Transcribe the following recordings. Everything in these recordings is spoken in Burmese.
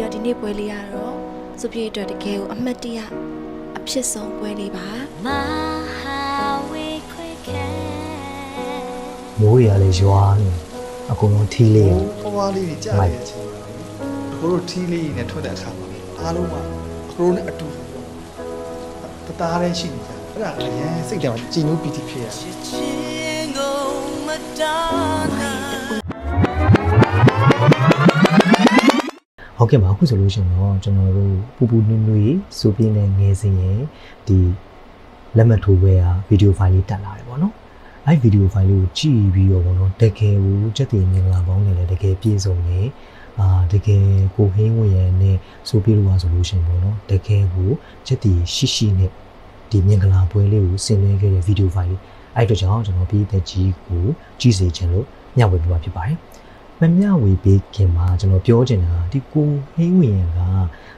ပြီးတော့ဒီနေ့ပွဲလေးကတော့စုပြေအတွက်တကယ်ကိုအမှတ်တရအဖြစ်ဆုံးပွဲလေးပါမိုးတွေကလည်းရွာနေအကုန်လုံးထီးလေးဟိုပွားလေးတွေကြားရတဲ့အချိန်မှာကိုတို့ထီးလေးနဲ့ထွက်တဲ့အခါမှာအားလုံးကကိုတို့နဲ့အတူတသားတည်းရှိနေကြအဲ့ဒါအရင်စိတ်ထဲမှာကြည်နူးပီတိဖြစ်ရ ဟုတ်ကဲ့ပါအခုဆိုလို့ရှိရင်တော့ကျွန်တော်တို့ပူပူနွေ့နွေ့စူပြင်းနဲ့ငယ်စင်ရဲ့ဒီလက်မှတ်ထိုးပွဲဟာဗီဒီယိုဖိုင်လေးတက်လာတယ်ပေါ့နော်အဲ့ဗီဒီယိုဖိုင်လေးကိုကြည့်ပြီးတော့ပေါ့နော်တကယ်ကိုစက်တည်မင်္ဂလာပေါင်းနဲ့လည်းတကယ်ပြည့်စုံနေအာတကယ်ကိုဟင်းဝင်ရနဲ့စူပြလို့ပါဆိုလို့ရှိရင်ပေါ့နော်တကယ်ကိုစက်တည်ရှိရှိနဲ့ဒီမင်္ဂလာပွဲလေးကိုဆင်နွှဲခဲ့တဲ့ဗီဒီယိုဖိုင်လေးအဲ့အတွက်ကြောင့်ကျွန်တော်ပြည်သက်ကြီးကိုကြည့်စေချင်လို့ညှဝေပြပါဖြစ်ပါတယ် မမျှဝေပေးခင်မှာကျွန်တော်ပြောချင်တာကဒီကိုဟင်းဝင်ရက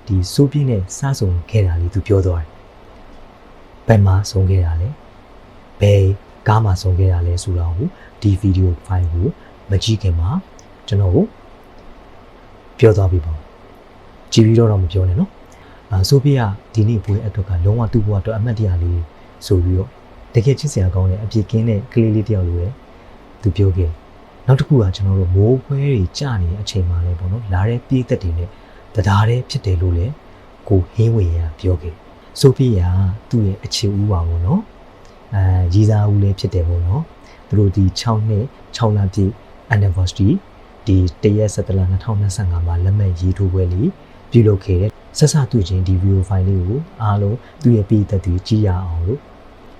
ဒီစိုးပြင်းနဲ့စားစုံခဲ့တာလေးသူပြောသွားတယ်။ဘယ်မှာဆုံးခဲ့တာလဲ။ဘယ်ကားမှာဆုံးခဲ့တာလဲဆိုတော့ဒီဗီဒီယိုဖိုင်ကိုမကြည့်ခင်မှာကျွန်တော်ကိုပြောသွားပြီပေါ့။ကြည့်ပြီးတော့တော့မပြောနဲ့နော်။အာစိုးပြင်းကဒီနေ့ပွဲအတွက်ကလုံးဝသူ့ဘဝအတွက်အမှတ်တရလေးဆိုပြီးတော့တကယ်ချစ်စရာကောင်းတဲ့အပြစ်ကင်းတဲ့ကလေးလေးတစ်ယောက်လိုပဲသူပြောခဲ့တယ် နောက်တစ်ခုကကျွန်တော်တို့မိုးခွဲတွေကြာနေတဲ့အချိန်မှာလည်းပေါ့နော်လာတဲ့ပြေးသက်တွေနဲ့တရားတဲ့ဖြစ်တယ်လို့လည်းကိုဟင်းဝင်ရပြောခဲ့ဆိုဖီယာသူ့ရဲ့အခြေဦးပါပေါ့နော်အဲရည်စားဦးလည်းဖြစ်တယ်ပေါ့နော်သူတို့ဒီ6နှစ်6လပြည့် anniversary ဒီတရက်17လ2025မှာလက်မှတ်ရေးထိုးပွဲလေးပြုလုပ်ခဲ့တဲ့ဆက်စတွေ့ချင်းဒီ video file လေးကိုအားလုံးသူ့ရဲ့ပြေးသက်တွေကြည့်ရအောင်လို့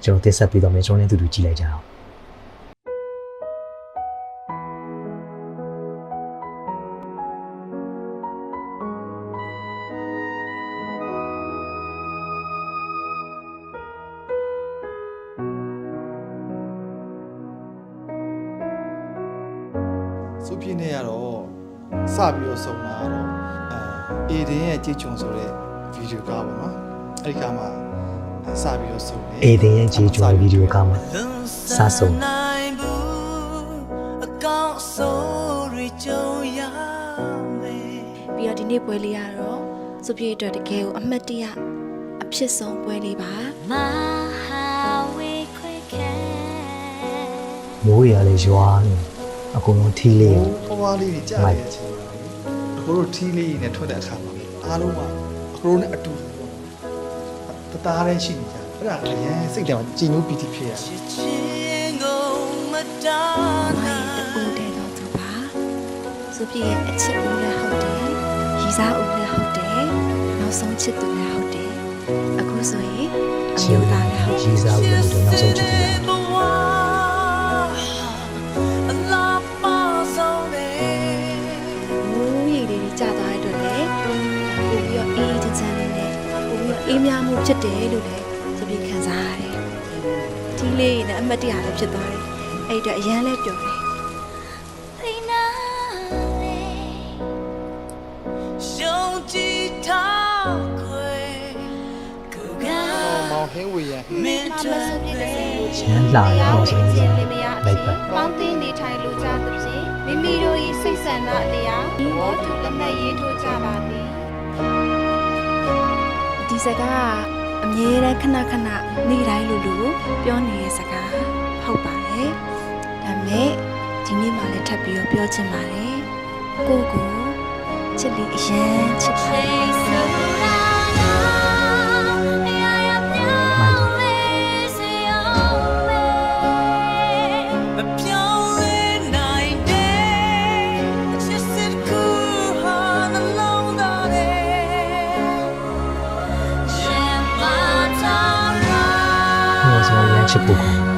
ကျွန်တော်တင်ဆက်ပေးတော့မယ်ကျွန်တော်လည်းအတူတူကြည့်လိုက်ကြအောင် စုပြင်းနေရတော့စပြီးတော့စုံလာတော့အဲအေဒင်ရဲ့ကြည်ချုံဆိုတဲ့ဗီဒီယိုကားပေါ့နော်အဲ့ဒီကားမှာစပြီးတော့စုံတယ်အေဒင်ရဲ့ဂျေဂျွန်ဗီဒီယိုကမှစားဆုံးအကောင့်ဆိုရီကြုံရမယ်ပြီးတော့ဒီနေ့ပွဲလေးကတော့စုပြေအတွက်တကယ်ကိုအမှတ်တရအဖြစ်ဆုံးပွဲလေးပါမိုးတွေကလည်းရွာနေ အကုန်လုံးထီးလေးဟိုပွားလေးတွေကြားရတဲ့အချိန်မှာကိုတို့ထီးလေးနဲ့ထွက်တဲ့အခါမှာအားလုံးကကိုတို့နဲ့အတူတသားတည်းရှိနေကြအဲ့ဒါအရင်စိတ်ထဲမှာကြည်နူးပီတိဖြစ်ရချစ်ချင်းကိုမတားမိုနိုင်ဦးတဲ့တော့သူပါစုပြေရဲ့အချစ်ဦးလည်းဟုတ်တယ်ရီစားဦးလည်းဟုတ်တယ်နောက်ဆုံးချစ်သူလည်းဟုတ်တယ်အခုဆိုရင်အချီမျိုးလာသားလည်းဟုတ်ရီစားဦးလို့တော့နောက်ဆုံးချစ် အေးမြမှုဖြစ်တယ်လို့လည်းစုပြေခံစားရတယ်ဒီလေးနဲ့အမှတ်တရလည်းဖြစ်သွားတယ်အဲ့အတွက်အရန်လည်းပျော်တယ်ရှုံးကြည့်ထားခွေကိုကမောင်ဟင်းဝေရန်မင်းတို့ချမ်းလာရအောင်ဆိုရင်လိုက်ပါပေါင်းတင်နေထိုင်လိုကြသဖြင့်မိမိတို့၏စိတ်ဆန္ဒအလျောက်ဒီဘောတူလက်မှတ်ရေးထိုးကြပါသည်ဒီ စကားကအမြဲတမ်းခဏခဏနေ့တိုင်းလိုလိုပြောနေတဲ့စကားဟုတ်ပါတယ်။ဒါပေမဲ့ဒီနေ့မှလည်းထပ်ပြီးတော့ပြောချင်ပါတယ်။ကိုယ့်ကိုချစ်ပြီးအရင်ချစ်ပါလေမ ဆိုရ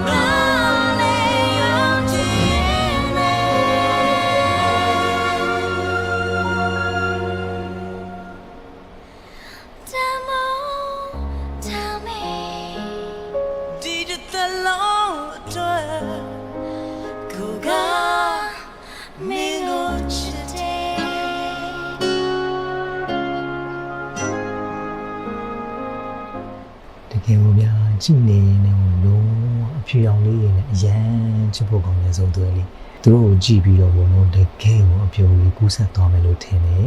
တကယ်လို့များကြည့်နေရင်လည်းလုံးဝအဖြူရောင်လေးတွေနဲ့အရန်ချစ်ဖို့ကောင်းတဲ့ဆုံးသွဲလေးသူတို့ကိုကြည့်ပြီးတော့ဘုံတော့တကယ်ကိုအဖြူလေးကူးဆက်သွားမယ်လို့ထင်တယ်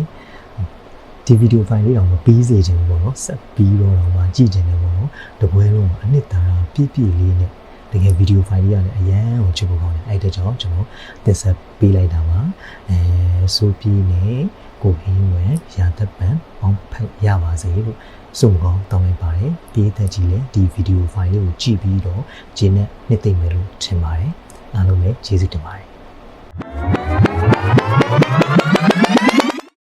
ဒီဗီဒီယိုဖိုင်လေးတော့မပြီးစေချင်ဘူးပေါ့နော်ဆက်ပြီးတော့တော့မှကြည့်ချင်တယ်ပေါ့နော်တပွဲလုံးမှာအနှစ်သာရပြည့်ပြည့်လေးနဲ့တကယ်ဗီဒီယိုဖိုင်လေးကလည်းအရန်ကိုချစ်ဖို့ကောင်းတယ်အဲ့ဒါကြောင့်ကျွန်တော်တက်ဆက်ပေးလိုက်တာပါအဲဆိုပြီးနေကိုဟင်းဝဲရာသက်ပံပေါင်းဖက်ရပါစေလို့ စုံကောင်းတောင်းလိုက်ပါတယ်ဒီသက်ကြီးလည်းဒီဗီဒီယိုဖိုင်လေးကိုကြည့်ပြီးတော့ဂျင်းနဲ့နှစ်သိမ့်မယ်လို့ထင်ပါတယ်အားလုံးပဲကျေးဇူးတင်ပါတယ်